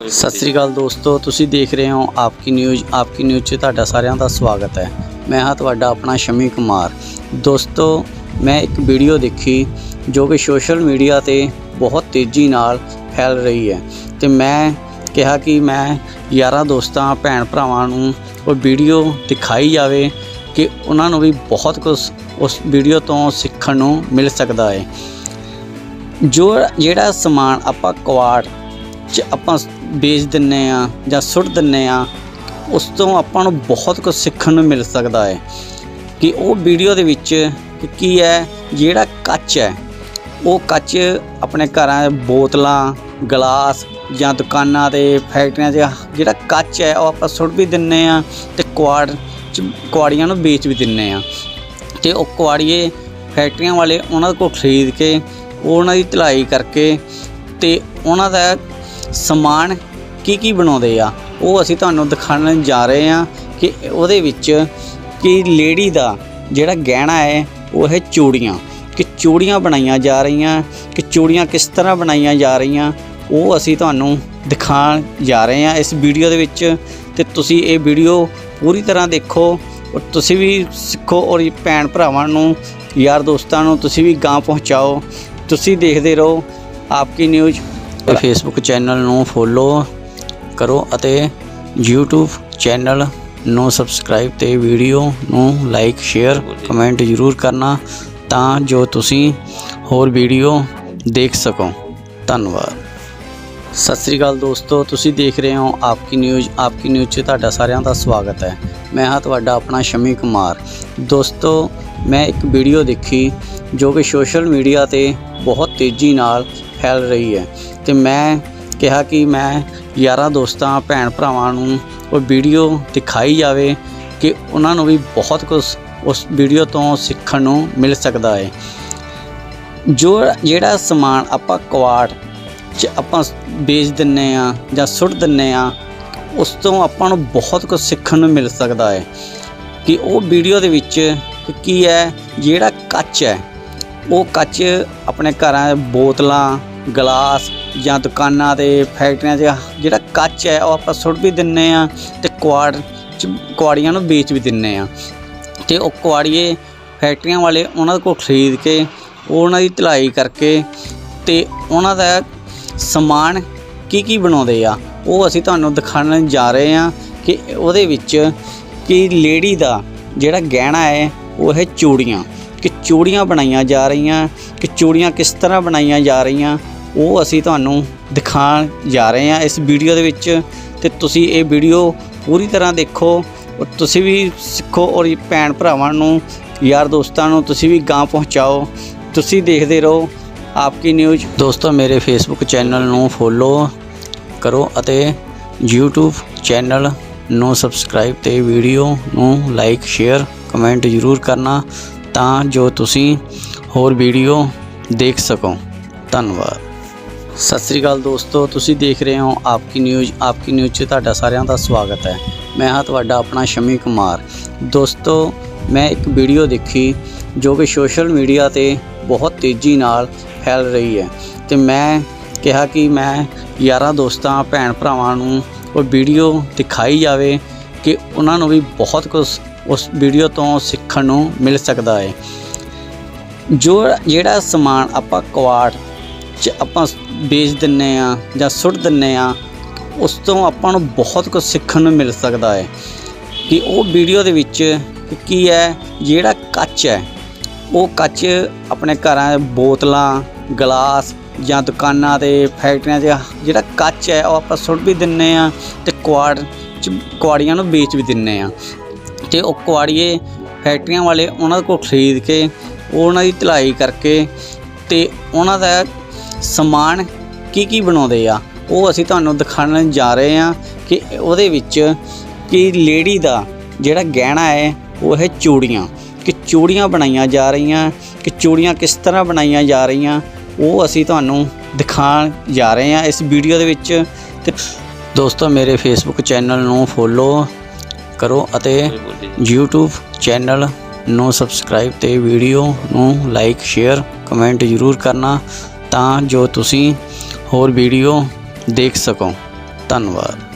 ਸਤਿ ਸ੍ਰੀ ਅਕਾਲ ਦੋਸਤੋ, ਤੁਸੀਂ ਦੇਖ ਰਹੇ ਹੋ ਆਪਕੀ ਨਿਊਜ਼। ਆਪਕੀ ਨਿਊਜ਼ 'ਚ ਤੁਹਾਡਾ ਸਾਰਿਆਂ ਦਾ ਸਵਾਗਤ ਹੈ। ਮੈਂ ਹਾਂ ਤੁਹਾਡਾ ਆਪਣਾ ਸ਼ਮੀ ਕੁਮਾਰ। ਦੋਸਤੋ, ਮੈਂ ਇੱਕ ਵੀਡੀਓ ਦੇਖੀ ਜੋ ਕਿ ਸੋਸ਼ਲ ਮੀਡੀਆ ਤੇ ਬਹੁਤ ਤੇਜ਼ੀ ਨਾਲ ਫੈਲ ਰਹੀ ਹੈ ਤੇ ਮੈਂ ਕਿਹਾ ਕਿ ਮੈਂ ਯਾਰਾਂ ਦੋਸਤਾਂ ਭੈਣ ਭਰਾਵਾਂ ਨੂੰ ਉਹ ਵੀਡੀਓ ਦਿਖਾਈ ਜਾਵੇ ਕਿ ਉਹਨਾਂ ਨੂੰ ਵੀ ਬਹੁਤ ਕੁਝ ਉਸ ਵੀਡੀਓ ਤੋਂ ਸਿੱਖਣ ਨੂੰ ਮਿਲ ਸਕਦਾ ਹੈ। ਜੋ ਜਿਹੜਾ ਸਮਾਨ ਆਪਾਂ ਕੁਆੜ ਚ ਆਪਾਂ ਵੇਚ ਦਿੰਨੇ ਆ ਜਾਂ ਸੁੱਟ ਦਿੰਨੇ ਆ, ਉਸ ਤੋਂ ਆਪਾਂ ਨੂੰ ਬਹੁਤ ਕੁਝ ਸਿੱਖਣ ਨੂੰ ਮਿਲ ਸਕਦਾ ਹੈ। ਕਿ ਉਹ ਵੀਡੀਓ ਦੇ ਵਿੱਚ ਕੀ ਹੈ, ਜਿਹੜਾ ਕੱਚ ਹੈ, ਉਹ ਕੱਚ ਆਪਣੇ ਘਰਾਂ ਬੋਤਲਾਂ, ਗਲਾਸ ਜਾਂ ਦੁਕਾਨਾਂ ਤੇ, ਫੈਕਟਰੀਆਂ 'ਚ ਜਿਹੜਾ ਕੱਚ ਹੈ, ਉਹ ਆਪਾਂ ਸੁੱਟ ਵੀ ਦਿੰਨੇ ਆ ਤੇ ਕੁਆੜ ਚ, ਕੁਆੜੀਆਂ ਨੂੰ ਵੇਚ ਵੀ ਦਿੰਨੇ ਆ। ਤੇ ਉਹ ਕੁਆੜੀਏ ਫੈਕਟਰੀਆਂ ਵਾਲੇ ਉਹਨਾਂ ਕੋਲ ਖਰੀਦ ਕੇ, ਉਹਨਾਂ ਦੀ ਧਲਾਈ ਕਰਕੇ ਤੇ ਉਹਨਾਂ ਦਾ ਸਮਾਨ ਕੀ ਕੀ ਬਣਾਉਂਦੇ ਆ? ਉਹ ਅਸੀਂ ਤੁਹਾਨੂੰ ਦਿਖਾਉਣ ਜਾ ਰਹੇ ਹਾਂ ਕਿ ਉਹਦੇ ਵਿੱਚ ਕਿ ਲੇਡੀ ਦਾ ਜਿਹੜਾ ਗਹਿਣਾ ਹੈ, ਉਹ ਹੈ ਚੂੜੀਆਂ। ਕਿ ਚੂੜੀਆਂ ਬਣਾਈਆਂ ਜਾ ਰਹੀਆਂ, ਕਿ ਚੂੜੀਆਂ ਕਿਸ ਤਰ੍ਹਾਂ ਬਣਾਈਆਂ ਜਾ ਰਹੀਆਂ, ਉਹ ਅਸੀਂ ਤੁਹਾਨੂੰ ਦਿਖਾਉਣ ਜਾ ਰਹੇ ਹਾਂ ਇਸ ਵੀਡੀਓ ਦੇ ਵਿੱਚ। ਤੇ ਤੁਸੀਂ ਇਹ ਵੀਡੀਓ ਪੂਰੀ ਤਰ੍ਹਾਂ ਦੇਖੋ, ਔਰ ਤੁਸੀਂ ਵੀ ਸਿੱਖੋ, ਔਰ ਭੈਣ ਭਰਾਵਾਂ ਨੂੰ, ਯਾਰ ਦੋਸਤਾਂ ਨੂੰ ਤੁਸੀਂ ਵੀ ਗਾਂ ਪਹੁੰਚਾਓ। ਤੁਸੀਂ ਦੇਖਦੇ ਰਹੋ, ਆਪਕੀ ਨਿਊਜ਼ ਤੇ ਫੇਸਬੁੱਕ ਚੈਨਲ ਨੂੰ ਫੋਲੋ ਕਰੋ ਅਤੇ YouTube ਚੈਨਲ ਨੂੰ ਸਬਸਕ੍ਰਾਈਬ ਤੇ ਵੀਡੀਓ ਨੂੰ ਲਾਈਕ ਸ਼ੇਅਰ ਕਮੈਂਟ ਜ਼ਰੂਰ ਕਰਨਾ ਤਾਂ ਜੋ ਤੁਸੀਂ ਹੋਰ ਵੀਡੀਓ ਦੇਖ ਸਕੋ। ਧੰਨਵਾਦ। ਸਤਿ ਸ੍ਰੀ ਅਕਾਲ ਦੋਸਤੋ, ਤੁਸੀਂ ਦੇਖ ਰਹੇ ਹੋ ਆਪਕੀ ਨਿਊਜ਼ ਆਪਕੀ ਨਿਊਜ਼ 'ਚ ਤੁਹਾਡਾ ਸਾਰਿਆਂ ਦਾ ਸਵਾਗਤ ਹੈ। ਮੈਂ ਹਾਂ ਤੁਹਾਡਾ ਆਪਣਾ ਸ਼ਮੀ ਕੁਮਾਰ। ਦੋਸਤੋ, ਮੈਂ ਇੱਕ ਵੀਡੀਓ ਦੇਖੀ ਜੋ ਕਿ ਸੋਸ਼ਲ ਮੀਡੀਆ ਤੇ ਬਹੁਤ ਤੇਜ਼ੀ ਨਾਲ ਫੈਲ ਰਹੀ ਹੈ। ਤੇ ਮੈਂ ਕਿਹਾ ਕਿ ਮੈਂ ਯਾਰਾਂ ਦੋਸਤਾਂ, ਭੈਣ ਭਰਾਵਾਂ ਨੂੰ ਉਹ ਵੀਡੀਓ ਦਿਖਾਈ ਜਾਵੇ ਕਿ ਉਹਨਾਂ ਨੂੰ ਵੀ ਬਹੁਤ ਕੁਝ ਉਸ ਵੀਡੀਓ ਤੋਂ ਸਿੱਖਣ ਨੂੰ ਮਿਲ ਸਕਦਾ ਹੈ। ਜੋ ਜਿਹੜਾ ਸਮਾਨ ਆਪਾਂ ਕੁਆੜ ਚ ਆਪਾਂ ਵੇਚ ਦਿੰਨੇ ਆ ਜਾਂ ਸੁੱਟ ਦਿੰਨੇ ਆ, ਉਸ ਤੋਂ ਆਪਾਂ ਨੂੰ ਬਹੁਤ ਕੁਝ ਸਿੱਖਣ ਨੂੰ ਮਿਲ ਸਕਦਾ ਹੈ ਕਿ ਉਹ ਵੀਡੀਓ ਦੇ ਵਿੱਚ ਕੀ ਹੈ, ਜਿਹੜਾ ਕੱਚ ਹੈ, ਉਹ ਕੱਚ ਆਪਣੇ ਘਰਾਂ ਬੋਤਲਾਂ ਗਲਾਸ ਜਾਂ ਦੁਕਾਨਾਂ ਤੇ ਫੈਕਟਰੀਆਂ 'ਚ ਜਿਹੜਾ ਕੱਚ ਹੈ, ਉਹ ਆਪਾਂ ਸੁੱਟ ਵੀ ਦਿੰਨੇ ਆ ਤੇ ਕੁਆੜ ਚ ਕੁਆੜੀਆਂ ਨੂੰ ਵੇਚ ਵੀ ਦਿੰਨੇ ਆ। ਤੇ ਉਹ ਕੁਆੜੀਏ ਫੈਕਟਰੀਆਂ ਵਾਲੇ ਉਹਨਾਂ ਕੋਲ ਖਰੀਦ ਕੇ, ਉਹਨਾਂ ਦੀ ਧਲਾਈ ਕਰਕੇ ਤੇ ਉਹਨਾਂ ਦਾ ਸਮਾਨ ਕੀ ਕੀ ਬਣਾਉਂਦੇ ਆ, ਉਹ ਅਸੀਂ ਤੁਹਾਨੂੰ ਦਿਖਾਉਣ ਜਾ ਰਹੇ ਹਾਂ ਕਿ ਉਹਦੇ ਵਿੱਚ ਕਿ ਲੇਡੀ ਦਾ ਜਿਹੜਾ ਗਹਿਣਾ ਹੈ, ਉਹ ਹੈ ਚੂੜੀਆਂ। ਕਿ ਚੂੜੀਆਂ ਬਣਾਈਆਂ ਜਾ ਰਹੀਆਂ, ਕਿ ਚੂੜੀਆਂ ਕਿਸ ਤਰ੍ਹਾਂ ਬਣਾਈਆਂ ਜਾ ਰਹੀਆਂ, ਉਹ ਅਸੀਂ ਤੁਹਾਨੂੰ ਦਿਖਾਉਣ ਜਾ ਰਹੇ ਹਾਂ ਇਸ ਵੀਡੀਓ ਦੇ ਵਿੱਚ। ਤੇ ਤੁਸੀਂ ਇਹ ਵੀਡੀਓ ਪੂਰੀ ਤਰ੍ਹਾਂ ਦੇਖੋ ਔਰ ਤੁਸੀਂ ਵੀ ਸਿੱਖੋ ਔਰ ਭੈਣ ਭਰਾਵਾਂ ਨੂੰ, ਯਾਰ ਦੋਸਤਾਂ ਨੂੰ ਤੁਸੀਂ ਵੀ ਗਾਂ ਪਹੁੰਚਾਓ। ਤੁਸੀਂ ਦੇਖਦੇ ਰਹੋ ਆਪਕੀ ਨਿਊਜ਼। ਦੋਸਤੋ, ਮੇਰੇ ਫੇਸਬੁੱਕ ਚੈਨਲ ਨੂੰ ਫੋਲੋ ਕਰੋ ਅਤੇ YouTube ਚੈਨਲ ਨੂੰ ਸਬਸਕ੍ਰਾਈਬ ਤੇ ਵੀਡੀਓ ਨੂੰ ਲਾਈਕ ਸ਼ੇਅਰ ਕਮੈਂਟ ਜ਼ਰੂਰ ਕਰਨਾ। ਤਾਂ ਜੋ ਤੁਸੀਂ ਹੋਰ ਵੀਡੀਓ ਦੇਖ ਸਕੋ। ਧੰਨਵਾਦ। ਸਤਿ ਸ੍ਰੀ ਅਕਾਲ ਦੋਸਤੋ, ਤੁਸੀਂ ਦੇਖ ਰਹੇ ਹੋ ਆਪਕੀ ਨਿਊਜ਼। ਆਪਕੀ ਨਿਊਜ਼ 'ਚ ਤੁਹਾਡਾ ਸਾਰਿਆਂ ਦਾ ਸਵਾਗਤ ਹੈ। ਮੈਂ ਹਾਂ ਤੁਹਾਡਾ ਆਪਣਾ ਸ਼ਮੀ ਕੁਮਾਰ। ਦੋਸਤੋ, ਮੈਂ ਇੱਕ ਵੀਡੀਓ ਦੇਖੀ ਜੋ ਕਿ ਸੋਸ਼ਲ ਮੀਡੀਆ ਤੇ ਬਹੁਤ ਤੇਜ਼ੀ ਨਾਲ ਫੈਲ ਰਹੀ ਹੈ ਤੇ ਮੈਂ ਕਿਹਾ ਕਿ ਮੈਂ ਯਾਰਾਂ ਦੋਸਤਾਂ, ਭੈਣ ਭਰਾਵਾਂ ਨੂੰ ਉਹ ਵੀਡੀਓ ਦਿਖਾਈ ਜਾਵੇ ਕਿ ਉਹਨਾਂ ਨੂੰ ਵੀ ਬਹੁਤ ਕੁਝ ਉਸ ਵੀਡੀਓ ਤੋਂ ਸਿੱਖਣ ਨੂੰ ਮਿਲ ਸਕਦਾ ਹੈ। ਜੋ ਜਿਹੜਾ ਸਮਾਨ ਆਪਾਂ ਕੁਆੜ ਚ ਆਪਾਂ ਵੇਚ ਦਿੰਨੇ ਆ ਜਾਂ ਸੁੱਟ ਦਿੰਨੇ ਆ, ਉਸ ਤੋਂ ਆਪਾਂ ਨੂੰ ਬਹੁਤ ਕੁਝ ਸਿੱਖਣ ਨੂੰ ਮਿਲ ਸਕਦਾ ਹੈ। ਕਿ ਉਹ ਵੀਡੀਓ ਦੇ ਵਿੱਚ ਕੀ ਹੈ, ਜਿਹੜਾ ਕੱਚ ਹੈ, ਉਹ ਕੱਚ ਆਪਣੇ ਘਰਾਂ ਬੋਤਲਾਂ, ਗਲਾਸ ਜਾਂ ਦੁਕਾਨਾਂ ਤੇ ਫੈਕਟਰੀਆਂ 'ਚ ਜਿਹੜਾ ਕੱਚ ਹੈ, ਉਹ ਆਪਾਂ ਸੁੱਟ ਵੀ ਦਿੰਨੇ ਆ ਤੇ ਕੁਆੜ ਚ ਕੁਆੜੀਆਂ ਨੂੰ ਵੇਚ ਵੀ ਦਿੰਨੇ ਆ। ਤੇ ਉਹ ਕੁਆੜੀਏ ਫੈਕਟਰੀਆਂ ਵਾਲੇ ਉਹਨਾਂ ਕੋਲ ਖਰੀਦ ਕੇ, ਉਹਨਾਂ ਦੀ ਧਲਾਈ ਕਰਕੇ ਤੇ ਉਹਨਾਂ ਦਾ ਸਮਾਨ ਕੀ ਕੀ ਬਣਾਉਂਦੇ ਆ, ਉਹ ਅਸੀਂ ਤੁਹਾਨੂੰ ਦਿਖਾਉਣ ਜਾ ਰਹੇ ਹਾਂ ਕਿ ਉਹਦੇ ਵਿੱਚ ਕਿ ਲੇਡੀ ਦਾ ਜਿਹੜਾ ਗਹਿਣਾ ਹੈ, ਉਹ ਹੈ ਚੂੜੀਆਂ। ਕਿ ਚੂੜੀਆਂ ਬਣਾਈਆਂ ਜਾ ਰਹੀਆਂ, ਕਿ ਚੂੜੀਆਂ ਕਿਸ ਤਰ੍ਹਾਂ ਬਣਾਈਆਂ ਜਾ ਰਹੀਆਂ, ਉਹ ਅਸੀਂ ਤੁਹਾਨੂੰ ਦਿਖਾਉਣ ਜਾ ਰਹੇ ਹਾਂ ਇਸ ਵੀਡੀਓ ਦੇ ਵਿੱਚ। ਤੇ ਦੋਸਤੋ, ਮੇਰੇ ਫੇਸਬੁੱਕ ਚੈਨਲ ਨੂੰ ਫੋਲੋ ਕਰੋ ਅਤੇ YouTube ਚੈਨਲ ਨੂੰ ਸਬਸਕ੍ਰਾਈਬ ਤੇ ਵੀਡੀਓ ਨੂੰ ਲਾਈਕ ਸ਼ੇਅਰ ਕਮੈਂਟ ਜ਼ਰੂਰ ਕਰਨਾ ਤਾਂ ਜੋ ਤੁਸੀਂ ਹੋਰ ਵੀਡੀਓ ਦੇਖ ਸਕੋ। ਧੰਨਵਾਦ।